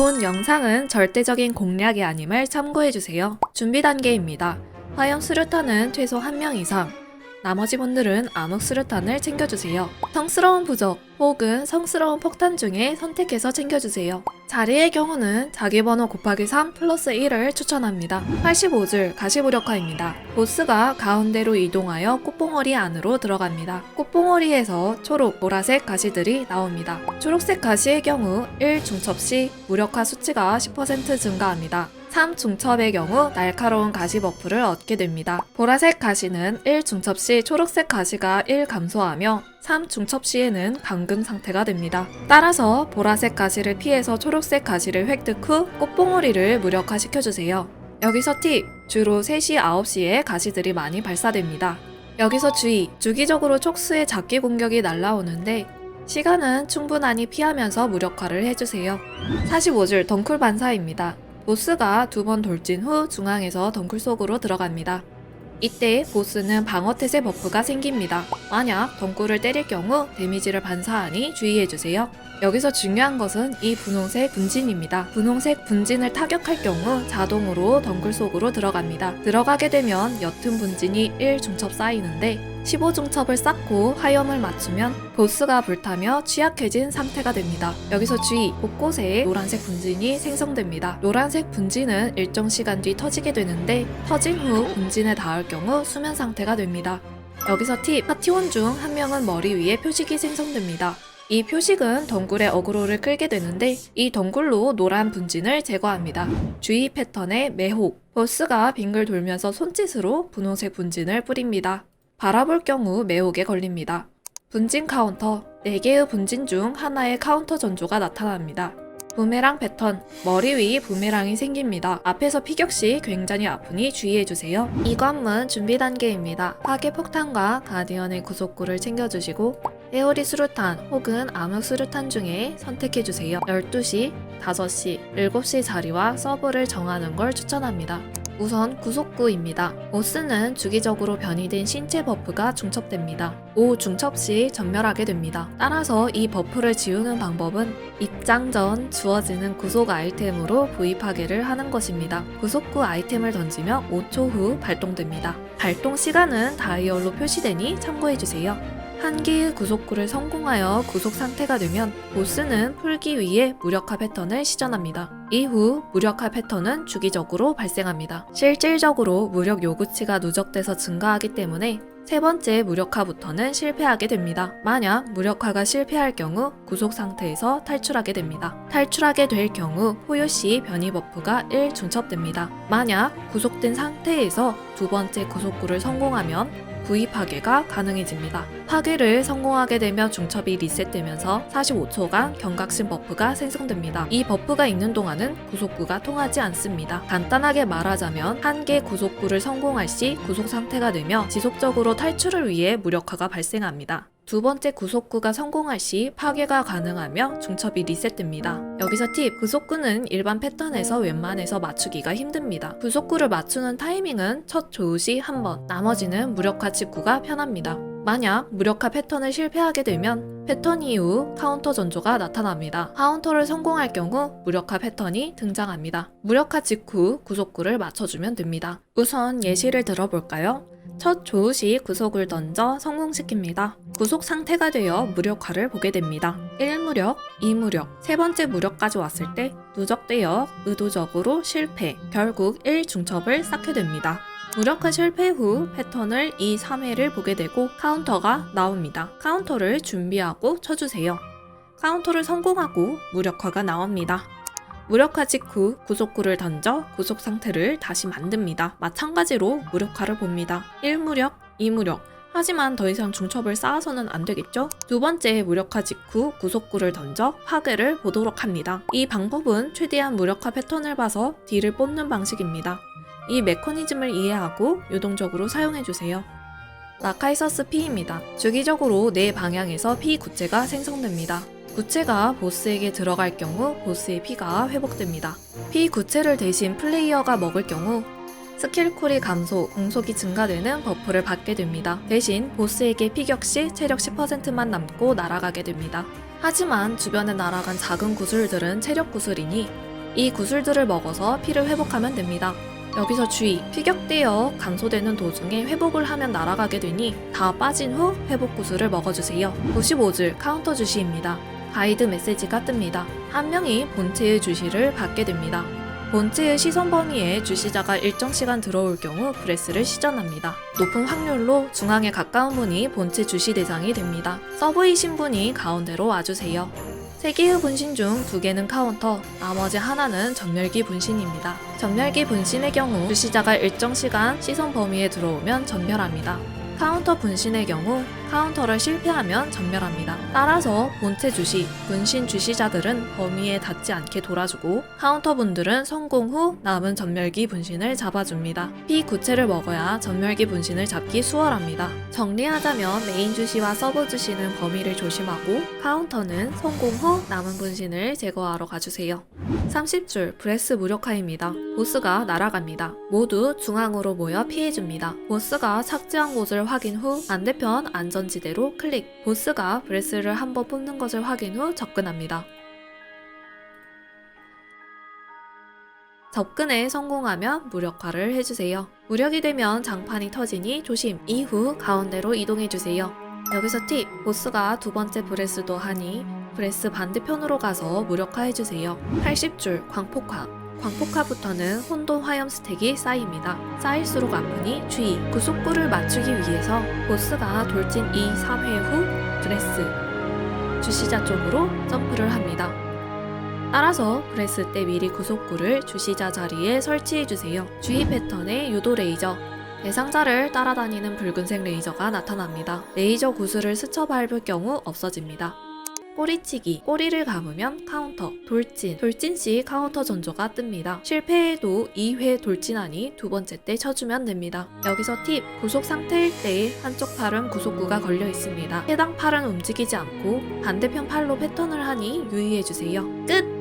본 영상은 절대적인 공략이 아님을 참고해주세요. 준비 단계입니다. 화염 수류탄은 최소 1명 이상, 나머지 분들은 암흑 수류탄을 챙겨주세요. 성스러운 부적 혹은 성스러운 폭탄 중에 선택해서 챙겨주세요. 자리의 경우는 자기 번호 곱하기 3 플러스 1을 추천합니다. 85줄 가시무력화입니다. 보스가 가운데로 이동하여 꽃봉오리 안으로 들어갑니다. 꽃봉오리에서 초록, 보라색 가시들이 나옵니다. 초록색 가시의 경우 1 중첩 시 무력화 수치가 10% 증가합니다. 3 중첩의 경우 날카로운 가시 버프를 얻게 됩니다. 보라색 가시는 1 중첩 시 초록색 가시가 1 감소하며 3 중첩 시에는 감금 상태가 됩니다. 따라서 보라색 가시를 피해서 초록색 가시를 획득 후 꽃봉오리를 무력화시켜주세요. 여기서 팁! 주로 3시, 9시에 가시들이 많이 발사됩니다. 여기서 주의! 주기적으로 촉수의 잡기 공격이 날라오는데 시간은 충분하니 피하면서 무력화를 해주세요. 45줄 덩쿨 반사입니다. 보스가 두 번 돌진 후 중앙에서 덩쿨 속으로 들어갑니다. 이때 보스는 방어 태세 버프가 생깁니다. 만약 덩굴을 때릴 경우 데미지를 반사하니 주의해주세요. 여기서 중요한 것은 이 분홍색 분진입니다. 분홍색 분진을 타격할 경우 자동으로 덩굴 속으로 들어갑니다. 들어가게 되면 옅은 분진이 1 중첩 쌓이는데 15중첩을 쌓고 화염을 맞추면 보스가 불타며 취약해진 상태가 됩니다. 여기서 주의, 곳곳에 노란색 분진이 생성됩니다. 노란색 분진은 일정 시간 뒤 터지게 되는데 터진 후 분진에 닿을 경우 수면 상태가 됩니다. 여기서 팁, 파티원 중 한 명은 머리 위에 표식이 생성됩니다. 이 표식은 덩굴의 어그로를 끌게 되는데 이 덩굴로 노란 분진을 제거합니다. 주의 패턴의 매혹, 보스가 빙글 돌면서 손짓으로 분홍색 분진을 뿌립니다. 바라볼 경우 매혹에 걸립니다. 분진 카운터 4개의 분진 중 하나의 카운터 전조가 나타납니다. 부메랑 패턴 머리 위 부메랑이 생깁니다. 앞에서 피격 시 굉장히 아프니 주의해주세요. 이 관문 준비 단계입니다. 파괴 폭탄과 가디언의 구속구를 챙겨주시고 에어리 수류탄 혹은 암흑 수류탄 중에 선택해주세요. 12시, 5시, 7시 자리와 서브를 정하는 걸 추천합니다. 우선 구속구입니다. 보스는 주기적으로 변이된 신체 버프가 중첩됩니다. 5 중첩 시 전멸하게 됩니다. 따라서 이 버프를 지우는 방법은 입장 전 주어지는 구속 아이템으로 파괴를 하는 것입니다. 구속구 아이템을 던지며 5초 후 발동됩니다. 발동 시간은 다이얼로 표시되니 참고해주세요. 한 개의 구속구를 성공하여 구속 상태가 되면 보스는 풀기 위해 무력화 패턴을 시전합니다. 이후 무력화 패턴은 주기적으로 발생합니다. 실질적으로 무력 요구치가 누적돼서 증가하기 때문에 세 번째 무력화부터는 실패하게 됩니다. 만약 무력화가 실패할 경우 구속 상태에서 탈출하게 됩니다. 탈출하게 될 경우 포효 시 변이 버프가 1 중첩됩니다. 만약 구속된 상태에서 두 번째 구속구를 성공하면 부위 파괴가 가능해집니다. 파괴를 성공하게 되면 중첩이 리셋되면서 45초간 경각심 버프가 생성됩니다. 이 버프가 있는 동안은 구속구가 통하지 않습니다. 간단하게 말하자면 한 개 구속구를 성공할 시 구속 상태가 되며 지속적으로 탈출을 위해 무력화가 발생합니다. 두 번째 구속구가 성공할 시 파괴가 가능하며 중첩이 리셋됩니다. 여기서 팁, 구속구는 일반 패턴에서 웬만해서 맞추기가 힘듭니다. 구속구를 맞추는 타이밍은 첫 조우 시한 번, 나머지는 무력화 직후가 편합니다. 만약 무력화 패턴을 실패하게 되면 패턴 이후 카운터 전조가 나타납니다. 카운터를 성공할 경우 무력화 패턴이 등장합니다. 무력화 직후 구속구를 맞춰주면 됩니다. 우선 예시를 들어볼까요? 첫 조우 시 구속을 던져 성공시킵니다. 구속 상태가 되어 무력화를 보게 됩니다. 1무력, 2무력, 세 번째 무력까지 왔을 때 누적되어 의도적으로 실패, 결국 1중첩을 쌓게 됩니다. 무력화 실패 후 패턴을 2, 3회를 보게 되고 카운터가 나옵니다. 카운터를 준비하고 쳐주세요. 카운터를 성공하고 무력화가 나옵니다. 무력화 직후 구속구를 던져 구속 상태를 다시 만듭니다. 마찬가지로 무력화를 봅니다. 1무력, 2무력. 하지만 더 이상 중첩을 쌓아서는 안 되겠죠? 두 번째 무력화 직후 구속구를 던져 파괴를 보도록 합니다. 이 방법은 최대한 무력화 패턴을 봐서 딜을 뽑는 방식입니다. 이 메커니즘을 이해하고 유동적으로 사용해주세요. 라카이서스 P입니다. 주기적으로 네 방향에서 P 구체가 생성됩니다. 구체가 보스에게 들어갈 경우 보스의 피가 회복됩니다. 피 구체를 대신 플레이어가 먹을 경우 스킬쿨이 감소, 공속이 증가되는 버프를 받게 됩니다. 대신 보스에게 피격 시 체력 10%만 남고 날아가게 됩니다. 하지만 주변에 날아간 작은 구슬들은 체력 구슬이니 이 구슬들을 먹어서 피를 회복하면 됩니다. 여기서 주의, 피격되어 감소되는 도중에 회복을 하면 날아가게 되니 다 빠진 후 회복 구슬을 먹어주세요. 95줄 카운터 주시입니다. 가이드 메시지가 뜹니다. 한 명이 본체의 주시를 받게 됩니다. 본체의 시선 범위에 주시자가 일정 시간 들어올 경우 브레스를 시전합니다. 높은 확률로 중앙에 가까운 분이 본체 주시 대상이 됩니다. 서브이신 분이 가운데로 와주세요. 세 개의 분신 중 두 개는 카운터, 나머지 하나는 전멸기 분신입니다. 전멸기 분신의 경우 주시자가 일정 시간 시선 범위에 들어오면 전멸합니다. 카운터 분신의 경우 카운터를 실패하면 전멸합니다. 따라서 본체 주시, 분신 주시자들은 범위에 닿지 않게 돌아주고 카운터 분들은 성공 후 남은 전멸기 분신을 잡아줍니다. 피 구체를 먹어야 전멸기 분신을 잡기 수월합니다. 정리하자면 메인 주시와 서브 주시는 범위를 조심하고 카운터는 성공 후 남은 분신을 제거하러 가주세요. 30줄 브레스 무력화입니다. 보스가 날아갑니다. 모두 중앙으로 모여 피해줍니다. 보스가 착지한 곳을 확인 후 반대편 안전 지대로 클릭. 보스가 브레스를 한번 뽑는 것을 확인 후 접근합니다. 접근에 성공하면 무력화를 해주세요. 무력이 되면 장판이 터지니 조심. 이후 가운데로 이동해주세요. 여기서 팁! 보스가 두 번째 브레스도 하니 브레스 반대편으로 가서 무력화해주세요. 80줄 광폭화. 광폭화부터는 혼돈 화염 스택이 쌓입니다. 쌓일수록 아프니 주의. 구속구를 맞추기 위해서 보스가 돌진 2, 3회 후 브레스. 주시자 쪽으로 점프를 합니다. 따라서 브레스 때 미리 구속구를 주시자 자리에 설치해주세요. 주의 패턴의 유도 레이저. 대상자를 따라다니는 붉은색 레이저가 나타납니다. 레이저 구슬을 스쳐 밟을 경우 없어집니다. 꼬리치기, 꼬리를 감으면 카운터, 돌진, 돌진 시 카운터 전조가 뜹니다. 실패해도 2회 돌진하니 두 번째 때 쳐주면 됩니다. 여기서 팁, 구속 상태일 때 한쪽 팔은 구속구가 걸려 있습니다. 해당 팔은 움직이지 않고 반대편 팔로 패턴을 하니 유의해주세요. 끝!